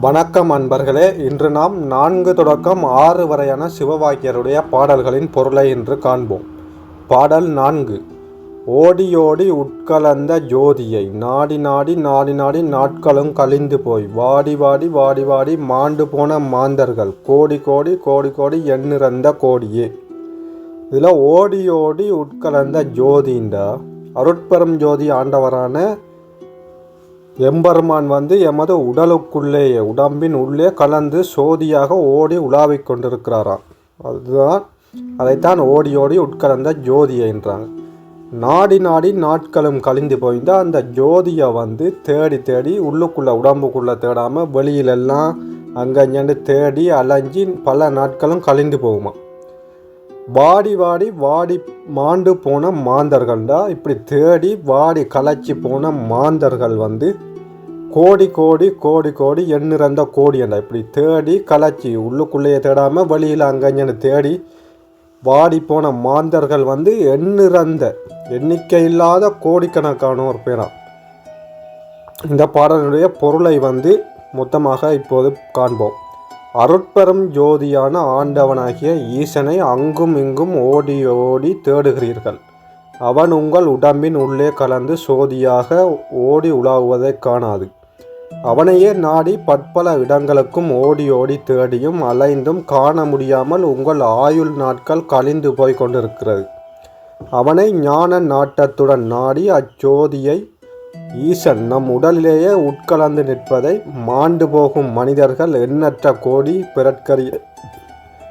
வணக்கம் அன்பர்களே இன்று நாம் நான்கு தொடக்கம் ஆறு வரையான சிவவாக்கியருடைய பாடல்களின் பொருளை இன்று காண்போம். பாடல் நான்கு. ஓடியோடி உட்கலந்த ஜோதியை நாடி நாடி நாடி நாடி நாட்களும் கழிந்து போய் வாடி வாடி வாடி வாடி மாண்டு போன மாந்தர்கள் கோடி கோடி கோடி கோடி எண்ணிறந்த கோடியே. இதில் ஓடியோடி உட்கலந்த ஜோதின்ற அருட்பெரும் ஜோதி ஆண்டவரான எம்பெருமான் வந்து எமது உடலுக்குள்ளேயே உடம்பின் உள்ளே கலந்து சோதியாக ஓடி உலாவிக் கொண்டிருக்கிறாராம். அதுதான் அதைத்தான் ஓடி ஓடி உட்கலந்த ஜோதி என்றாங்க. நாடி நாடி நாட்களும் கழிந்து போயிருந்தா அந்த ஜோதியை வந்து தேடி தேடி உள்ளுக்குள்ளே உடம்புக்குள்ளே தேடாமல் வெளியிலெல்லாம் அங்கங்கன்னு தேடி அலைஞ்சி பல நாட்களும் கழிந்து போகுமா வாடி வாடி வாடி மாண்டு போன மாந்தர்கள்டா. இப்படி தேடி வாடி களைச்சி போன மாந்தர்கள் வந்து கோடி கோடி கோடி கோடி எண்ணிறந்த கோடியண்டா. இப்படி தேடி களைச்சி உள்ளுக்குள்ளேயே தேடாமல் வெளியில் அங்கங்கன்னு தேடி வாடி போன மாந்தர்கள் வந்து எண்ணிறந்த எண்ணிக்கை இல்லாத கோடிக்கணக்கான ஒரு பேராம் இந்த பாடலுடைய பொருளை வந்து மொத்தமாக இப்போது காண்போம். அருட்பெரும் ஜோதியான ஆண்டவனாகிய ஈசனை அங்கும் இங்கும் ஓடி ஓடி தேடுகிறீர்கள். அவன் உங்கள் உடம்பின் உள்ளே கலந்து சோதியாக ஓடி உலாவுவதைக் காணாது. அவனையே நாடி பற்பல இடங்களுக்கும் ஓடி ஓடி தேடியும் அலைந்தும் காண முடியாமல் உங்கள் ஆயுள் நாட்கள் கழிந்து போய் கொண்டிருக்கிறது. அவனை ஞான நாட்டத்துடன் நாடி அச்சோதியை ஈசன் நம் உடலிலேயே உட்கலந்து நிற்பதை மாண்டு போகும் மனிதர்கள் எண்ணற்ற கோடி பிறற்கரிய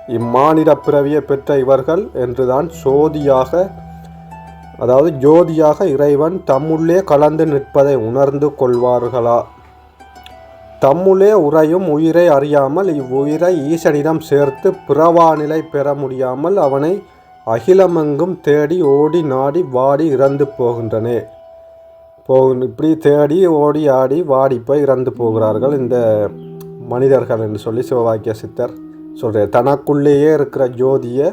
இம்மானிட பிறவியை பெற்ற இவர்கள் என்றுதான் சோதியாக அதாவது ஜோதியாக இறைவன் தம்முள்ளே கலந்து நிற்பதை உணர்ந்து கொள்வார்களா? தம்முள்ளே உறையும் உயிரை அறியாமல் இவ்வுயிரை ஈசனிடம் சேர்த்து பிறவாநிலை பெற முடியாமல் அவனை அகிலமெங்கும் தேடி ஓடி நாடி வாடி இறந்து போகின்றனே. போகணும் இப்படி தேடி ஓடி ஆடி வாடி போய் இறந்து போகிறார்கள் இந்த மனிதர்கள் என்று சொல்லி சிவவாக்கிய சித்தர் சொல்கிறார் தனக்குள்ளேயே இருக்கிற ஜோதியை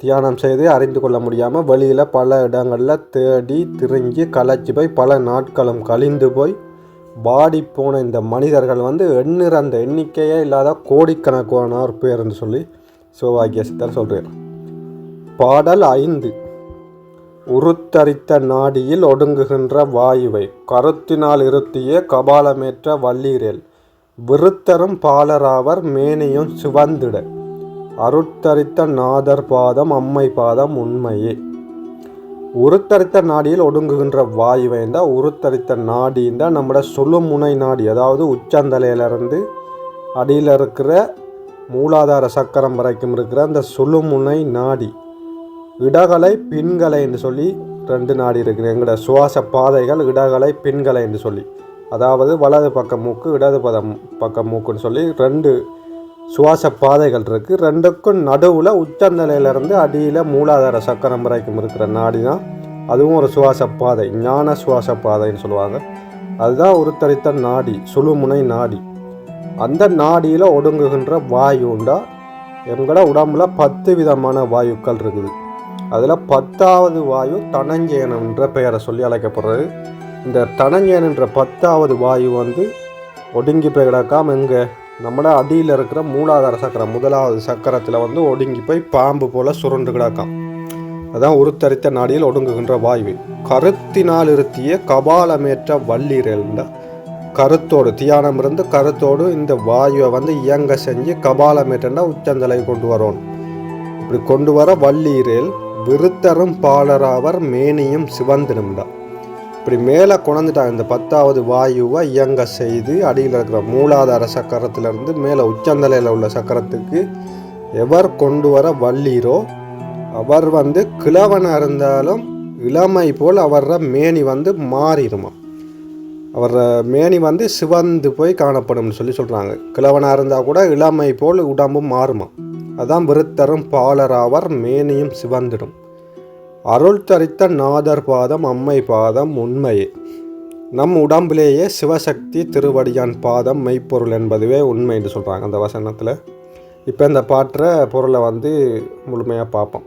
தியானம் செய்து அறிந்து கொள்ள முடியாமல் வெளியில் பல இடங்களில் தேடி திரிஞ்சு களைச்சி போய் பல நாட்களும் கழிந்து போய் வாடி போன இந்த மனிதர்கள் வந்து எண்ணிறந்த எண்ணிக்கையே இல்லாத கோடிக்கணக்கானோர் பேர் சொல்லி சிவவாக்கிய சித்தர் சொல்கிறார் பாடல் ஐந்து. உருத்தரித்த நாடியில் ஒடுங்குகின்ற வாயுவை கருத்தினால் இருத்திய கபாலமேற்ற வள்ளீரேல் விருத்தரும் பாலராவர் மேனியும் சிவந்திட. அருத்தரித்த நாதர் பாதம் அம்மை பாதம் உண்மையே. உருத்தரித்த நாடியில் ஒடுங்குகின்ற வாயுவைந்தா உருத்தரித்த நாடிந்தா நம்மளோட சொல்லுமுனை நாடி அதாவது உச்சந்தலையிலிருந்து அடியில் இருக்கிற மூலாதார சக்கரம் வரைக்கும் இருக்கிற அந்த சொல்லுமுனை நாடி. இடகலை பின்கலை என்று சொல்லி ரெண்டு நாடி இருக்குது எங்களோட சுவாச பாதைகள் இடகலை பின்கலை என்று சொல்லி. அதாவது வலது பக்க மூக்கு இடது பதம் பக்க மூக்குன்னு சொல்லி ரெண்டு சுவாச பாதைகள் இருக்குது ரெண்டுக்கும் நடுவில் உச்சந்தலையிலேருந்து அடியில் மூலாதார சக்கரம் வரைக்கும் இருக்கிற நாடி தான். அதுவும் ஒரு சுவாச பாதை ஞான சுவாச பாதைன்னு சொல்லுவாங்க. அதுதான் உருத்தரித்த நாடி சுழுமுனை நாடி. அந்த நாடியில் ஒடுங்குகின்ற வாயு உண்டா எங்களோட உடம்புல பத்து விதமான வாயுக்கள் இருக்குது. அதில் பத்தாவது வாயு தனஞ்சயனம் என்ற பெயரை சொல்லி அழைக்கப்படுறது. இந்த தனஞ்சயன் என்ற பத்தாவது வாயு வந்து ஒடுங்கி போய் கிடக்காம எங்கே? நம்மளோட அடியில் இருக்கிற மூலாதார சக்கரம் முதலாவது சக்கரத்தில் வந்து ஒடுங்கி போய் பாம்பு போல் சுருண்டு கிடக்காம். அதான் உருத்தரித்த நாடியில் ஒடுங்குகின்ற வாயு கருத்தினால் இருத்திய கபாலமேற்ற வள்ளீரல்ண்டா கருத்தோடு தியானம் இருந்து கருத்தோடு இந்த வாயுவை வந்து இயங்க செஞ்சு கபாலமேற்றண்டா உச்சந்தலை கொண்டு வரணும் இப்படி கொண்டு வர வள்ளீரேல் விருத்தரும் பாலராவர் மேனியும் சிவந்தினும்டா இப்படி மேலே கொணந்துட்டாங்க இந்த பத்தாவது வாயுவை இயங்க செய்து அடியில் இருக்கிற மூலாதார சக்கரத்திலிருந்து மேலே உச்சந்தலையில் உள்ள சக்கரத்துக்கு எவர் கொண்டு வர வள்ளீரோ அவர் வந்து கிழவனாக இருந்தாலும் இளமை போல் அவர மேனி வந்து மாறிடுமா. அவர் மேனி வந்து சிவந்து போய் காணப்படும்னு சொல்லி சொல்கிறாங்க கிழவனாக இருந்தால் கூட இளமை போல் உடம்பும் மாறுமா. அதான் விருத்தரும் பாலராவர் மேனியும் சிவந்திடும். அருள் தரித்த நாதர் பாதம் அம்மை பாதம் உண்மையே. நம் உடம்பிலேயே சிவசக்தி திருவடியான் பாதம் மெய்ப்பொருள் என்பதுவே உண்மை என்று சொல்கிறாங்க அந்த வசனத்தில். இப்போ இந்த பாட்டுற பொருளை வந்து முழுமையாக பார்ப்போம்.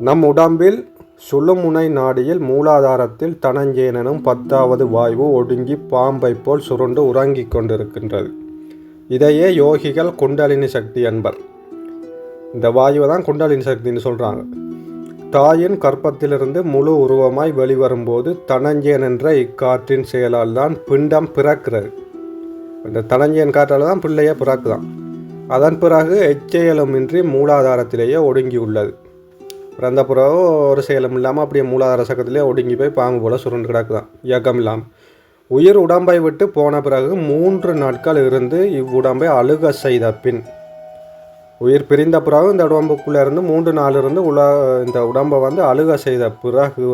நம் உடம்பில் சுழுமுனை நாடியில் மூலாதாரத்தில் தனஞ்சேனனும் பத்தாவது வாயு ஒடுங்கி பாம்பை போல் சுருண்டு உறங்கிக் கொண்டிருக்கின்றது. இதையே யோகிகள் குண்டலினி சக்தி என்பர். இந்த வாயுவை தான் குண்டாலின் சக்தின்னு சொல்கிறாங்க தாயின் கற்பத்திலிருந்து முழு உருவமாய் வெளிவரும்போது தனஞ்சயன் என்ற இக்காற்றின் செயலால் தான் பிண்டம் பிறக்கிறது. இந்த தனஞ்சயன் காற்றால் தான் பிள்ளைய பிறக்குதான். அதன் பிறகு எச்செயலுமின்றி மூலாதாரத்திலேயே ஒடுங்கி உள்ளது பிறந்த பிறகு ஒரு செயலும் இல்லாமல் அப்படியே மூலாதார சக்கத்திலே ஒடுங்கி போய் பாம்பு போல சுருண்டு கிடக்குதான். இயக்கம் இல்லாமல் உயிர் உடம்பை விட்டு போன பிறகு மூன்று நாட்கள் இருந்து இவ்வுடம்பை அழுக செய்த பின் உயிர் பிரிந்த பிறகு இந்த உடம்புக்குள்ளே இருந்து மூன்று நாளிலிருந்து இருந்து உல இந்த உடம்பை வந்து அழுக செய்த பிறகு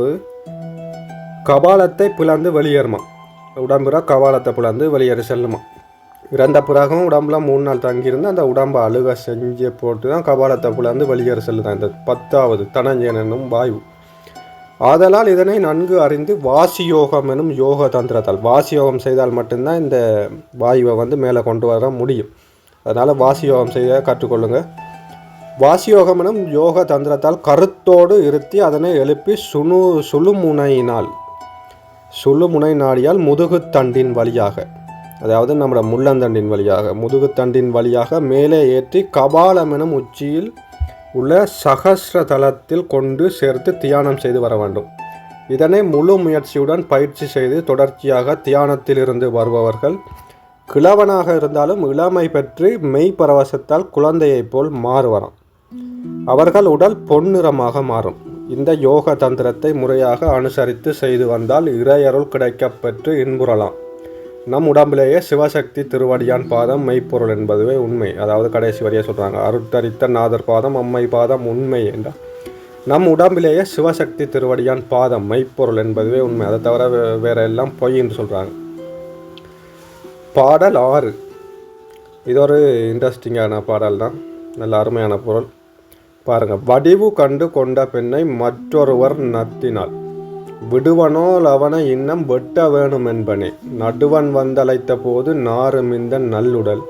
கபாலத்தை பிளந்து வெளியேறுமா. உடம்புற கபாலத்தை பிளந்து வெளியேறி செல்லுமா. இறந்த பிறகும் உடம்புல மூணு நாள் தங்கியிருந்து அந்த உடம்பை அழுக செஞ்சு போட்டு தான் கபாலத்தை பிளந்து வெளியேறி செல்லுதான். இந்த பத்தாவது தனஞ்சனும் வாயு. ஆதலால் இதனை நன்கு அறிந்து வாசி யோகம் எனும் யோக தந்திரத்தால் வாசி யோகம் செய்தால் மட்டும்தான் இந்த வாயுவை வந்து மேலே கொண்டு வர முடியும். அதனால் வாசியோகம் செய்ய கற்றுக்கொள்ளுங்கள் வாசியோகம் எனும் யோக தந்திரத்தால் கருத்தோடு இருத்தி அதனை எழுப்பி சுணு சுழுமுனையினால் சுழுமுனை நாடியால் முதுகுத்தண்டின் வழியாக அதாவது நம்மளோட முள்ளந்தண்டின் வழியாக முதுகுத்தண்டின் வழியாக மேலே ஏற்றி கபாலம் எனும் உச்சியில் உள்ள சகசிர தளத்தில் கொண்டு சேர்த்து தியானம் செய்து வர வேண்டும். இதனை முழு முயற்சியுடன் பயிற்சி செய்து தொடர்ச்சியாக தியானத்திலிருந்து வருபவர்கள் கிழவனாக இருந்தாலும் இளமை பெற்று மெய் பரவசத்தால் குழந்தையைப் போல் மாறுவரம். அவர்கள் உடல் பொன்னிறமாக மாறும். இந்த யோக தந்திரத்தை முறையாக அனுசரித்து செய்து வந்தால் இறையருள் கிடைக்கப்பெற்று இன்புறலாம். நம் உடம்பிலேயே சிவசக்தி திருவடியான் பாதம் மெய்ப்பொருள் என்பதுவே உண்மை. அதாவது கடைசி வரியை சொல்கிறாங்க அருட்டரித்த நாதர் பாதம் அம்மை பாதம் உண்மை என்றால் நம் உடம்பிலேயே சிவசக்தி திருவடியான் பாதம் மெய்ப்பொருள் என்பதுவே உண்மை. அதை தவிர வேற எல்லாம் பொய் என்று சொல்கிறாங்க பாடல் ஆறு. இது ஒரு இன்ட்ரெஸ்டிங்கான பாடல் தான். நல்ல அருமையான பொருள். பாருங்கள் வடிவு கண்டு கொண்ட பெண்ணை மற்றொருவர் நத்தினாள். விடுவனோ அவனை இன்னம் வெட்ட வேணும் என்பனே நடுவன் வந்தழைத்த போது நாறுமிந்த நல்லுடல்.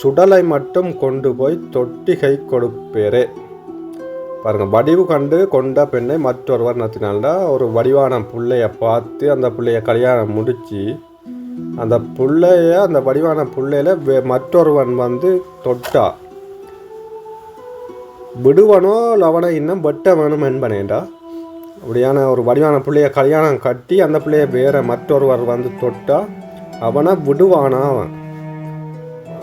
சுடலை மட்டும் கொண்டு போய் தொட்டிகை கொடுப்பேரே பாருங்க வடிவு கண்டு கொண்ட பெண்ணை மற்றொருவர் நத்தினால்டா ஒரு வடிவான பிள்ளைய பார்த்து அந்த பிள்ளைய கல்யாணம் முடித்து அந்த பிள்ளைய அந்த வடிவான பிள்ளையில மற்றொருவன் வந்து தொட்டா. விடுவனோ லவன இன்னும் வெட்ட வேணும் என்பனேண்டா. அப்படியான ஒரு வடிவான பிள்ளைய கல்யாணம் கட்டி அந்த பிள்ளைய வேற மற்றொருவர் வந்து தொட்டா அவனை விடுவானா அவன்.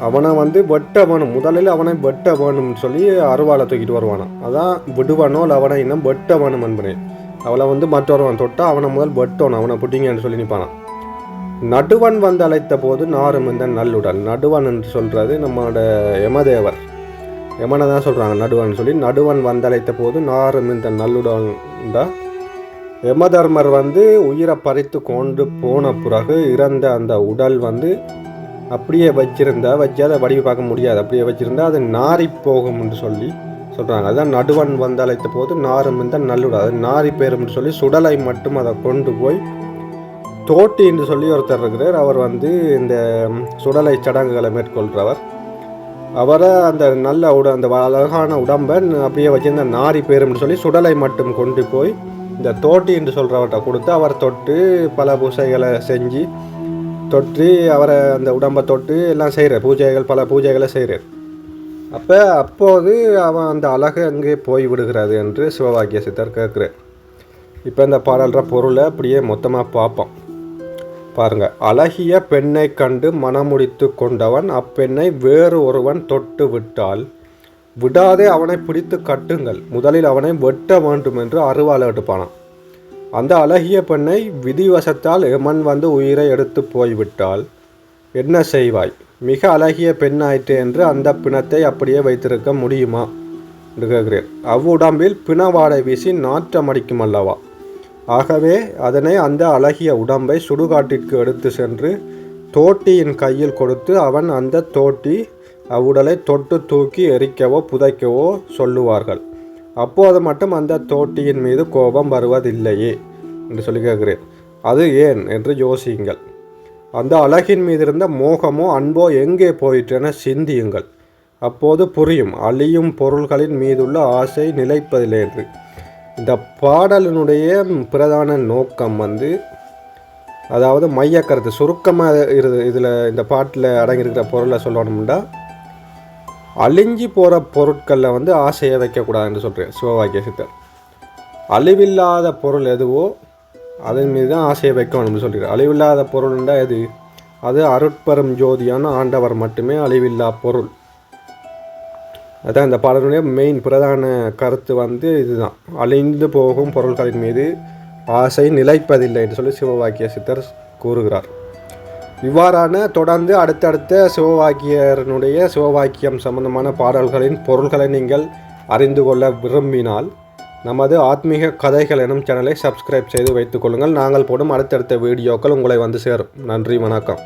அவனை வந்து வெட்ட வேணும் முதலில் அவனை வெட்ட வேணும்னு சொல்லி அருவாளை தூக்கிட்டு வருவானான் அதான் விடுவனோ அவனை இன்னும் வெட்ட வேணும் என்பனே. அவளை வந்து மற்றொருவன் தொட்டா அவனை முதல் வெட்டணும் அவனை பிடிங்கன்னு சொல்லி நிற்பானான் நடுவன் வந்து அழைத்த போது நாரும் நல்லுடன் நடுவன் என்று சொல்கிறது நம்மளோட யமதேவர். யமனை தான் சொல்கிறாங்க நடுவன் சொல்லி. நடுவன் வந்தழைத்த போது நாரும் நல்லுடன் தான் யமதர்மர் வந்து உயிரை பறித்து கொண்டு போன பிறகு இறந்த அந்த உடல் வந்து அப்படியே வச்சிருந்தா வச்சு அதை வடிவு பார்க்க முடியாது. அப்படியே வச்சிருந்தா அது நாரி போகும்னு சொல்லி சொல்கிறாங்க அதான் நடுவன் வந்து அழைத்த போது நாரும் நல்லுடன் அது நாரி பேரும்னு சொல்லி சுடலை மட்டும் அதை கொண்டு போய் தோட்டி என்று சொல்லி ஒருத்தர் இருக்கிறார். அவர் வந்து இந்த சுடலை சடங்குகளை மேற்கொள்கிறவர் அவரை அந்த நல்ல உட அந்த அழகான உடம்பை அப்படியே வச்சிருந்த நாரி பேரும்னு சொல்லி சுடலை மட்டும் கொண்டு போய் இந்த தோட்டி என்று சொல்கிறவர்கிட்ட கொடுத்து அவர் தொட்டு பல பூசைகளை செஞ்சு தொற்றி அவரை அந்த உடம்பை தொட்டு எல்லாம் செய்கிறார் பூஜைகள் பல பூஜைகளை செய்கிறார் அப்போ அப்போது அவன் அந்த அழகு அங்கே போய் விடுகிறது என்று சிவவாக்கிய சித்தர் கேட்குறார். இப்போ இந்த பாடல்ற பொருளை அப்படியே மொத்தமாக பார்ப்போம். பாருங்க. அழகிய பெண்ணை கண்டு மனமுடித்து கொண்டவன் அப்பெண்ணை வேறு ஒருவன் தொட்டு விட்டால் விடாதே அவனை பிடித்து கட்டுங்கள். முதலில் அவனை வெட்ட வேண்டும் என்று அருவாள் எடுப்பானான் அந்த அழகிய பெண்ணை விதிவசத்தால் எமன் வந்து உயிரை எடுத்து போய்விட்டால் என்ன செய்வாய்? மிக அழகிய பெண்ணாயிற்று என்று அந்த பிணத்தை அப்படியே வைத்திருக்க முடியுமா? என்று கேட்கிறேன். அவ்வுடம்பில் பிணவாடை வீசி நாற்றம் அடிக்கும் அல்லவா ஆகவே அதனை அந்த அழகிய உடம்பை சுடுகாட்டிற்கு எடுத்து சென்று தோட்டியின் கையில் கொடுத்து அவன் அந்த தோட்டி அவ்வுடலை தொட்டு தூக்கி எரிக்கவோ புதைக்கவோ சொல்லுவார்கள். அப்போது மட்டும் அந்த தோட்டியின் மீது கோபம் வருவதில்லையே என்று சொல்லி கேட்கிறேன். அது ஏன் என்று யோசியுங்கள். அந்த அழகின் மீது இருந்த மோகமோ அன்போ எங்கே போயிற்றென சிந்தியுங்கள். அப்போது புரியும் அழியும் பொருள்களின் மீதுள்ள ஆசை நிலைப்பதில்லை என்று. இந்த பாடலினுடைய பிரதான நோக்கம் வந்து அதாவது மைய கருத்து சுருக்கமாக இரு இதில் இந்த பாட்டில் அடங்கியிருக்கிற பொருளை சொல்லணும்னா அழிஞ்சி போகிற பொருட்களில் வந்து ஆசையை வைக்கக்கூடாதுன்னு சொல்கிறேன் சிவவாக்கிய சித்தர். அழிவில்லாத பொருள் எதுவோ அதன் மீது தான் ஆசையை வைக்கணும்னு சொல்கிறார் அழிவில்லாத பொருள்ண்டா எது? அது அருட்பெரும் ஜோதியான ஆண்டவர் மட்டுமே அழிவில்லா பொருள். அதான் இந்த பாடலுடைய மெயின் பிரதான கருத்து வந்து இதுதான். அழிந்து போகும் பொருட்களின் மீது ஆசை நிலைப்பதில்லை என்று சொல்லி சிவவாக்கிய சித்தர் கூறுகிறார். இவ்வாறான தொடர்ந்து அடுத்தடுத்த சிவவாக்கியரனுடைய சிவவாக்கியம் சம்பந்தமான பாடல்களின் பொருள்களை நீங்கள் அறிந்து கொள்ள விரும்பினால் நமது ஆத்மீக கதைகள் எனும் சேனலை சப்ஸ்கிரைப் செய்து வைத்துக் கொள்ளுங்கள். நாங்கள் போடும் அடுத்தடுத்த வீடியோக்கள் உங்களை வந்து சேரும். நன்றி வணக்கம்.